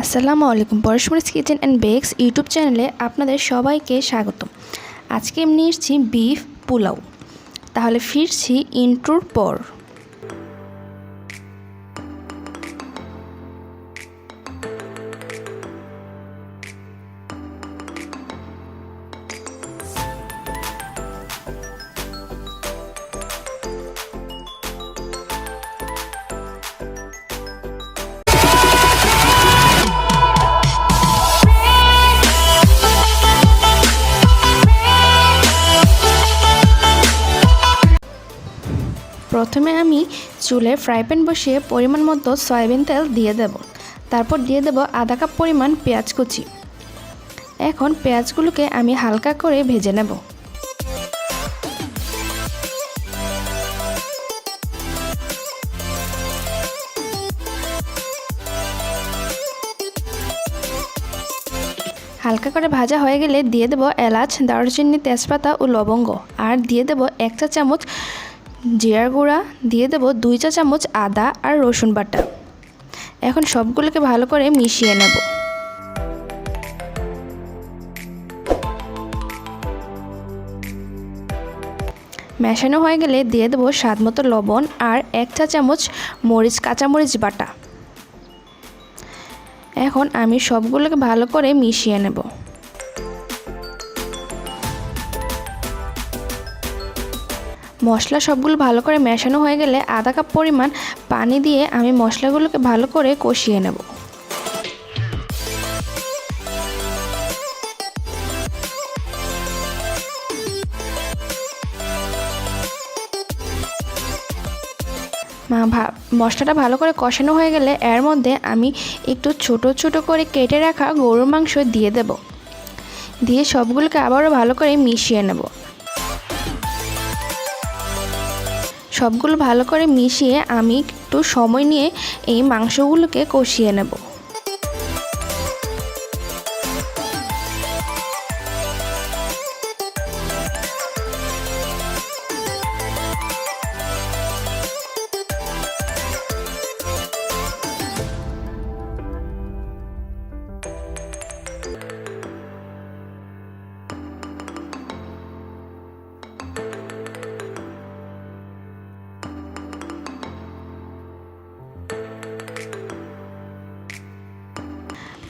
আসসালামু আলাইকুম পরশমরিস কিচেন অ্যান্ড বেকস ইউটিউব চ্যানেলে আপনাদের সবাইকে স্বাগত আজকে আমি নিয়ে এসেছি বিফ পোলাও। তাহলে ফিরছি ইন্ট্রোর পর। প্রথমে আমি চুলে ফ্রাই প্যান বসিয়ে পরিমাণ মতো সয়াবিন তেল দিয়ে দেব। তারপর দিয়ে দেব আধা কাপ পরিমাণ পেঁয়াজ কুচি। এখন পেঁয়াজগুলোকে আমি হালকা করে ভেজে নেব। হালকা করে ভাজা হয়ে গেলে দিয়ে দেব এলাচ, দারুচিনি, তেজপাতা ও লবঙ্গ। আর দিয়ে দেব এক চা চামচ জিরার গুঁড়া দিয়ে দেব দুই চা চামচ আদা আর রসুন বাটা। এখন সবগুলোকে ভালো করে মিশিয়ে নেব। মেশানো হয়ে গেলে দিয়ে দেবো স্বাদ মতো লবণ আর এক চা চামচ মরিচ, কাঁচামরিচ বাটা। এখন আমি সবগুলোকে ভালো করে মিশিয়ে নেব। মশলা সবগুলো ভালো করে মেশানো হয়ে গেলে আধা কাপ পরিমাণ পানি দিয়ে আমি মশলাগুলোকে ভালো করে কষিয়ে নেব। মশলাটা ভালো করে কষানো হয়ে গেলে এর মধ্যে আমি একটু ছোট ছোট করে কেটে রাখা গরুর মাংস দিয়ে দেব। দিয়ে সবগুলোকে আবারও ভালো করে মিশিয়ে নেব। সবগুলো ভালো করে মিশিয়ে আমি একটু সময় নিয়ে এই মাংসগুলোকে কষিয়ে নেব।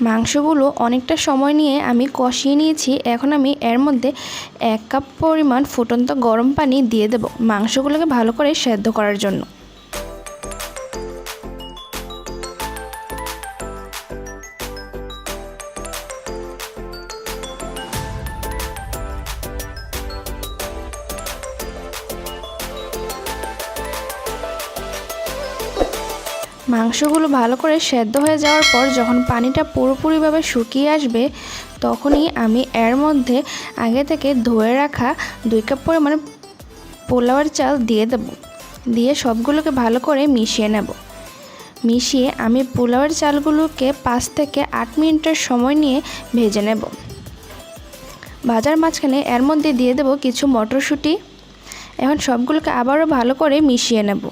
মাংসগুলো অনেকটা সময় নিয়ে আমি কষিয়ে নিয়েছি। এখন আমি এর মধ্যে এক কাপ পরিমাণ ফুটন্ত গরম পানি দিয়ে দেব মাংসগুলোকে ভালো করে সেদ্ধ করার জন্য। মাংসগুলো ভালো করে সেদ্ধ হয়ে যাওয়ার পর যখন পানিটা পুরোপুরিভাবে শুকিয়ে আসবে, তখনই আমি এর মধ্যে আগে থেকে ধুয়ে রাখা দুই কাপ পরিমাণ পোলাওয়ার চাল দিয়ে দেব। দিয়ে সবগুলোকে ভালো করে মিশিয়ে নেব। মিশিয়ে আমি পোলাওয়ের চালগুলোকে পাঁচ থেকে আট মিনিটের সময় নিয়ে ভেজে নেব। ভাজার মাঝখানে এর মধ্যে দিয়ে দেব কিছু মটরশুঁটি। এখন সবগুলোকে আবারও ভালো করে মিশিয়ে নেব।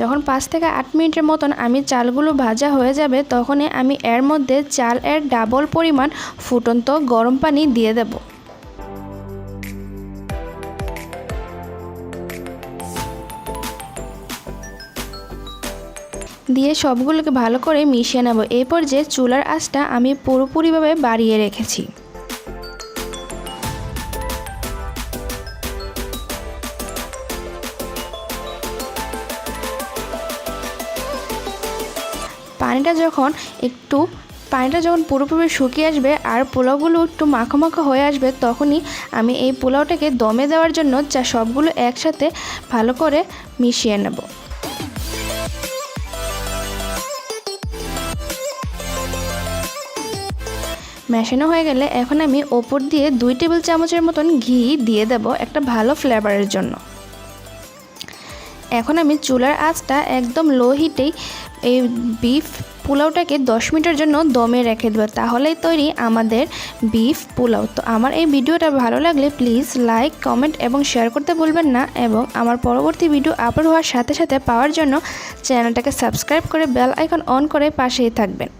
যখন পাঁচ থেকে আট মিনিটের মতন আমি চালগুলো ভাজা হয়ে যাবে, তখনই আমি এর মধ্যে চাল এর ডাবল পরিমাণ ফুটন্ত গরম পানি দিয়ে দেব। দিয়ে সবগুলোকে ভালো করে মিশিয়ে নেব। এই পর্যায়ে চুলার আঁচটা আমি পুরোপুরিভাবে বাড়িয়ে রেখেছি। পানিটা যখন একটু, পানিটা যখন পুরোপুরি শুকিয়ে আসবে আর পোলাওগুলো একটু মাখো মাখো হয়ে আসবে, তখনই আমি এই পোলাওটাকে দমে দেওয়ার জন্য যা সবগুলো একসাথে ভালো করে মিশিয়ে নেব। মেশানো হয়ে গেলে এখন আমি ওপর দিয়ে দুই টেবিল চামচের মতন ঘি দিয়ে দেব একটা ভালো ফ্লেভারের জন্য। এখন আমি চুলার আঁচটা একদম লো হিটেই এই বিফ পোলাওটাকে দশ মিনিটের জন্য দমে রেখে দেবো। তাহলেই তৈরি আমাদের বিফ পোলাও। তো আমার এই ভিডিওটা ভালো লাগলে প্লিজ লাইক কমেন্ট এবং শেয়ার করতে ভুলবেন না এবং আমার পরবর্তী ভিডিও আপলোড হওয়ার সাথে সাথে পাওয়ার জন্য চ্যানেলটাকে সাবস্ক্রাইব করে বেল আইকন অন করে পাশেই থাকবেন।